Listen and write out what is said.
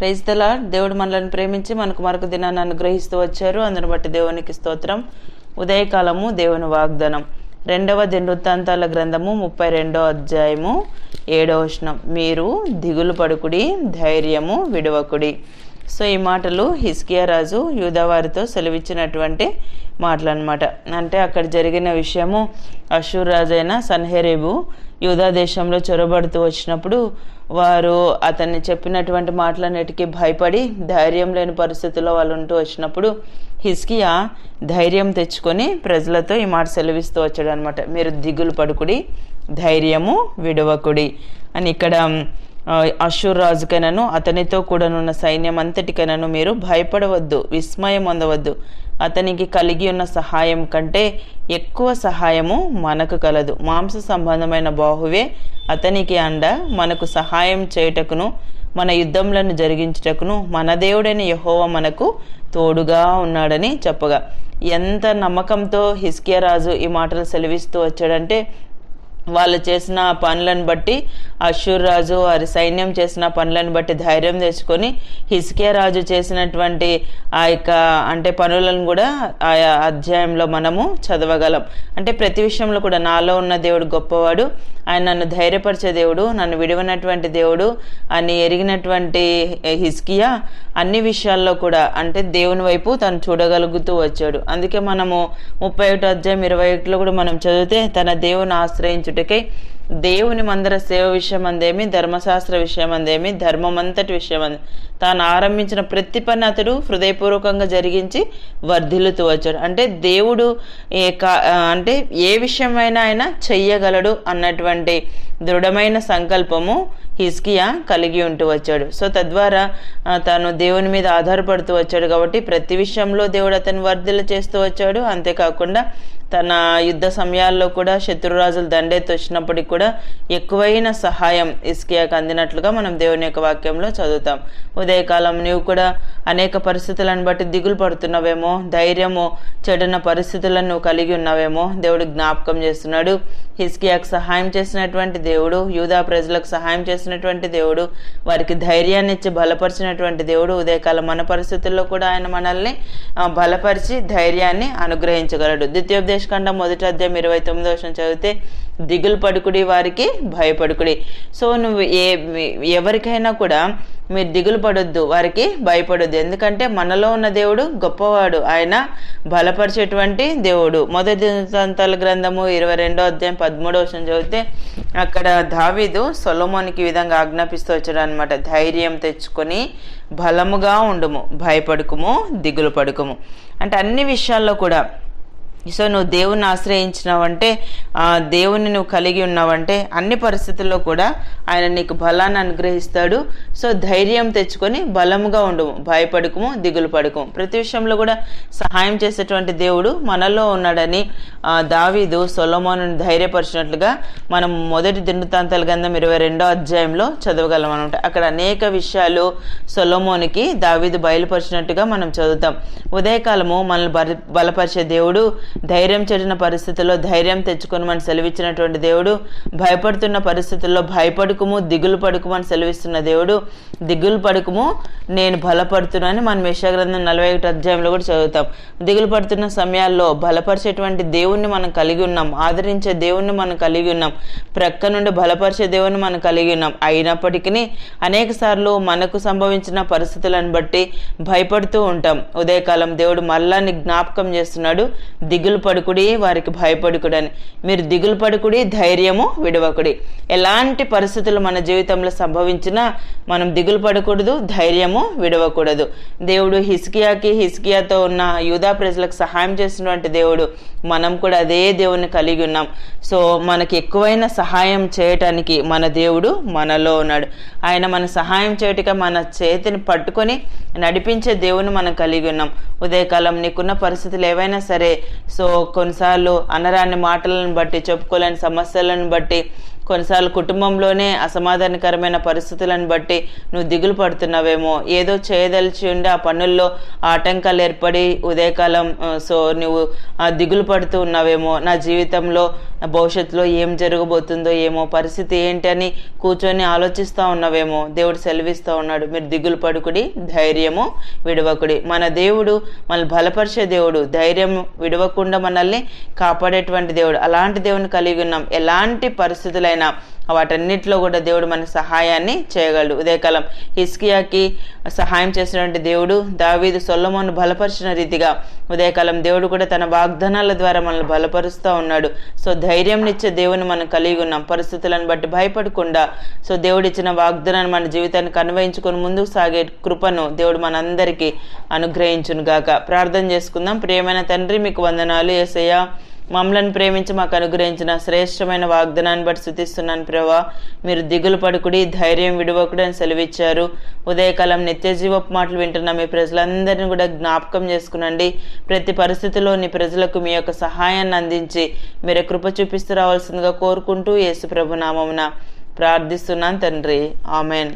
Praise దలా దేవుడు మనల్ని ప్రేమించి మనకు మరొక దినాన్ని అనుగ్రహిస్తూ వచ్చారు. అందును బట్టి దేవునికి స్తోత్రం. ఉదయకాలము దేవుని వాగ్దానం. రెండవ దినవృత్తాంతాల గ్రంథము ముప్పై రెండో అధ్యాయము ఏడవ వచనం. మీరు దిగులు పడుకుడి ధైర్యము విడవకుడి. సో ఈ మాటలు హిస్కియా రాజు యూదవారితో సెలవిచ్చినటువంటి మాటలు అనమాట అంటే అక్కడ జరిగిన విషయము అషూర్ రాజు అయిన సన్హెరేబు యూదా దేశంలో చొరబడుతూ వచ్చినప్పుడు వారు అతన్ని చెప్పినటువంటి మాటలన్నిటికీ భయపడి ధైర్యం లేని పరిస్థితుల్లో వాళ్ళు ఉంటూ వచ్చినప్పుడు హిస్కియా ధైర్యం తెచ్చుకొని ప్రజలతో ఈ మాట సెలవిస్తూ వచ్చాడు అనమాట మీరు దిగులు పడుకుడి ధైర్యము విడవకుడి అని ఇక్కడ ఆ, అషూర్ అతనితో కూడానున్న సైన్యం అంతటికైనను మీరు భయపడవద్దు విస్మయం అందవద్దు. అతనికి కలిగి ఉన్న సహాయం కంటే ఎక్కువ సహాయము మనకు కలదు. మాంస సంబంధమైన బాహువే అతనికి అండ. మనకు సహాయం చేయుటకును మన యుద్ధములను జరిగించుటకును మన దేవుడైన యహోవ మనకు తోడుగా ఉన్నాడని చెప్పగా. ఎంత నమ్మకంతో హిస్కియా రాజు ఈ మాటలు సెలవిస్తూ వచ్చాడంటే వాళ్ళు చేసిన పనులను బట్టి అషూర్ రాజు వారి సైన్యం చేసిన పనులను బట్టి ధైర్యం తెచ్చుకొని హిస్కియా రాజు చేసినటువంటి ఆ యొక్క అంటే పనులను కూడా ఆ అధ్యాయంలో మనము చదవగలం. అంటే ప్రతి విషయంలో కూడా నాలో ఉన్న దేవుడు గొప్పవాడు ఆయన నన్ను ధైర్యపరిచే దేవుడు నన్ను విడివనటువంటి దేవుడు అని ఎరిగినటువంటి హిస్కియా అన్ని విషయాల్లో కూడా అంటే దేవుని వైపు తను చూడగలుగుతూ వచ్చాడు. అందుకే మనము ముప్పై ఒకటి అధ్యాయం ఇరవై ఒకటిలో కూడా మనం చదివితే తన దేవుని ఆశ్రయించుటకై దేవుని మందర సేవ విషయం అందేమి ధర్మశాస్త్ర విషయం అందేమి ధర్మమంతటి విషయం అంది. తాను ఆరంభించిన ప్రతి పని అతడు హృదయపూర్వకంగా జరిగించి వర్ధిల్లుతూ వచ్చాడు. అంటే దేవుడు ఏ కా- అంటే ఏ విషయమైనా ఆయన చెయ్యగలడు అన్నటువంటి దృఢమైన సంకల్పము హిస్కియా కలిగి ఉంటూ వచ్చాడు. సో తద్వారా తను తాను దేవుని మీద ఆధారపడుతూ వచ్చాడు కాబట్టి ప్రతి విషయంలో దేవుడు అతను వర్ధిల్ల చేస్తూ వచ్చాడు. అంతేకాకుండా తన యుద్ధ సమయాల్లో కూడా శత్రురాజులు దండెత్తి వచ్చినప్పటికి కూడా ఎక్కువైన సహాయం ఇస్కియాకు అందినట్లుగా మనం దేవుని యొక్క వాక్యంలో చదువుతాం. ఉదయకాలం నీవు కూడా అనేక పరిస్థితులను బట్టి దిగులు పడుతున్నావేమో ధైర్యము చెడున్న పరిస్థితులను నువ్వు కలిగి ఉన్నావేమో దేవుడు జ్ఞాపకం చేస్తున్నాడు. హిస్కియాకు సహాయం చేసినటువంటి దేవుడు యూదా ప్రజలకు సహాయం చేసినటువంటి దేవుడు వారికి ధైర్యాన్ని ఇచ్చి బలపరిచినటువంటి దేవుడు ఉదయకాలం మన పరిస్థితుల్లో కూడా ఆయన మనల్ని బలపరిచి ధైర్యాన్ని అనుగ్రహించగలడు. ద్వితీయోపదేశకాండం మొదటి అధ్యాయం ఇరవై తొమ్మిదో వర్షం చదివితే దిగులు పడుకుడి వారికి భయపడుకుడి. సో నువ్వు ఏ ఎవరికైనా కూడా మీరు దిగులు పడొద్దు వారికి భయపడొద్దు. ఎందుకంటే మనలో ఉన్న దేవుడు గొప్పవాడు ఆయన బలపరిచేటువంటి దేవుడు. మొదటి దంతాల గ్రంథము ఇరవై రెండో అధ్యాయం పదమూడో వర్షం చదివితే అక్కడ దావీదు సొలొమోనికి ఈ విధంగా ఆజ్ఞాపిస్తూ వచ్చాడు అనమాట ధైర్యం తెచ్చుకొని బలముగా ఉండుము భయపడుకుము దిగులు పడుకుము. అంటే అన్ని విషయాల్లో కూడా సో నువ్వు దేవుని ఆశ్రయించినావంటే దేవుని నువ్వు కలిగి ఉన్నావంటే అన్ని పరిస్థితుల్లో కూడా ఆయన నీకు బలాన్ని అనుగ్రహిస్తాడు. సో ధైర్యం తెచ్చుకొని బలముగా ఉండము భయపడుకుము దిగులు పడుకుము. ప్రతి విషయంలో కూడా సహాయం చేసేటువంటి దేవుడు మనలో ఉన్నాడని దావీదు సొలమోను ధైర్యపరిచినట్లుగా మనం మొదటి దినవృత్తాంతాల గంధం ఇరవై రెండో అధ్యాయంలో చదవగలం అనమాట అక్కడ అనేక విషయాలు సొలమోనికి దావీదు బయలుపరిచినట్టుగా మనం చదువుతాం. ఉదయకాలము మనల్ని బలపరిచే దేవుడు ధైర్యం చెడిన పరిస్థితుల్లో ధైర్యం తెచ్చుకొని మనం సెలవిచ్చినటువంటి దేవుడు భయపడుతున్న పరిస్థితుల్లో భయపడుకుము దిగులు పడుకుము అని సెలవిస్తున్న దేవుడు దిగులు పడుకుము నేను బలపడుతున్నానని మనం యశాగ్రంథం నలభై ఒకటి అధ్యాయంలో కూడా చదువుతాం. దిగులు పడుతున్న సమయాల్లో బలపరిచేటువంటి దేవుణ్ణి మనం కలిగి ఉన్నాం ఆదరించే దేవుణ్ణి మనం కలిగి ఉన్నాం ప్రక్క నుండి బలపరిచే దేవుణ్ణి మనం కలిగి ఉన్నాం. అయినప్పటికీ అనేక సార్లు మనకు సంభవించిన పరిస్థితులను బట్టి భయపడుతూ ఉంటాం. ఉదయకాలం దేవుడు మల్లాని జ్ఞాపకం చేస్తున్నాడు దిగులు పడుకుడి వారికి భయపడుకుడని. మీరు దిగులు పడుకుడి ధైర్యము విడవకుడి. ఎలాంటి పరిస్థితులు మన జీవితంలో సంభవించినా మనం దిగులు పడకూడదు ధైర్యము విడవకూడదు. దేవుడు హిస్కియాకి హిస్కియాతో ఉన్న యూదా ప్రజలకు సహాయం చేసినటువంటి దేవుడు. మనం కూడా అదే దేవుని కలిగి ఉన్నాం. సో మనకి ఎక్కువైన సహాయం చేయటానికి మన దేవుడు మనలో ఉన్నాడు. ఆయన మన సహాయం చేయటక మన చేతిని పట్టుకొని నడిపించే దేవుని మనం కలిగి ఉన్నాం. ఉదయకాలం నీకున్న పరిస్థితులు ఏవైనా సరే సో కొన్నిసార్లు అనరాని మాటలను బట్టి చెప్పుకోలేని సమస్యలను బట్టి కొన్నిసార్లు కుటుంబంలోనే అసమాధానకరమైన పరిస్థితులను బట్టి నువ్వు దిగులు పడుతున్నావేమో. ఏదో చేయదలిచి ఉండి ఆ పనుల్లో ఆటంకాలు ఏర్పడి ఉదయకాలం సో నువ్వు ఆ, దిగులు పడుతూ ఉన్నావేమో. నా జీవితంలో భవిష్యత్తులో ఏం జరగబోతుందో ఏమో పరిస్థితి ఏంటని కూర్చొని ఆలోచిస్తూ ఉన్నావేమో. దేవుడు సెలవిస్తూ ఉన్నాడు. మీరు దిగులు పడుకుడి ధైర్యము విడవకుడి. మన దేవుడు మనల్ని బలపరిచే దేవుడు. ధైర్యం విడవకుండా మనల్ని కాపాడేటువంటి దేవుడు. అలాంటి దేవుని కలిగి ఉన్నాం. ఎలాంటి పరిస్థితులైనా వాటన్నిటిలో కూడా దేవుడు మన సహాయాన్ని చేయగలడు. ఉదయకాలం హిస్కియాకి సహాయం చేసినటువంటి దేవుడు దావీదు సొల్లమోను బలపరిచిన రీతిగా ఉదయకాలం దేవుడు కూడా తన వాగ్దానాల ద్వారా మనల్ని బలపరుస్తూ ఉన్నాడు. సో ధైర్యంనిచ్చే దేవుని మనం కలిగి ఉన్నాం. పరిస్థితులను బట్టి భయపడకుండా సో దేవుడిచ్చిన వాగ్దానాన్ని మన జీవితానికి అన్వయించుకొని ముందుకు సాగే కృపను దేవుడు మనందరికీ అనుగ్రహించునుగాక. ప్రార్థన చేసుకుందాం. ప్రియమైన తండ్రి మీకు వందనాలు. ఏసయ్యా మమ్మలను ప్రేమించి మాకు అనుగ్రహించిన శ్రేష్టమైన వాగ్దానాన్ని బట్టి శుతిస్తున్నాను ప్రభా. మీరు దిగులు పడుకుడి ధైర్యం విడవకుడి అని సెలవిచ్చారు. ఉదయకాలం నిత్యజీవపు మాటలు వింటున్న మీ ప్రజలందరినీ కూడా జ్ఞాపకం చేసుకునండి. ప్రతి పరిస్థితిలో నీ ప్రజలకు మీ యొక్క సహాయాన్ని అందించి మీరే కృప చూపిస్తూ రావాల్సిందిగా కోరుకుంటూ యేసు ప్రభు నామమున ప్రార్థిస్తున్నాను తండ్రి. ఆమెన్.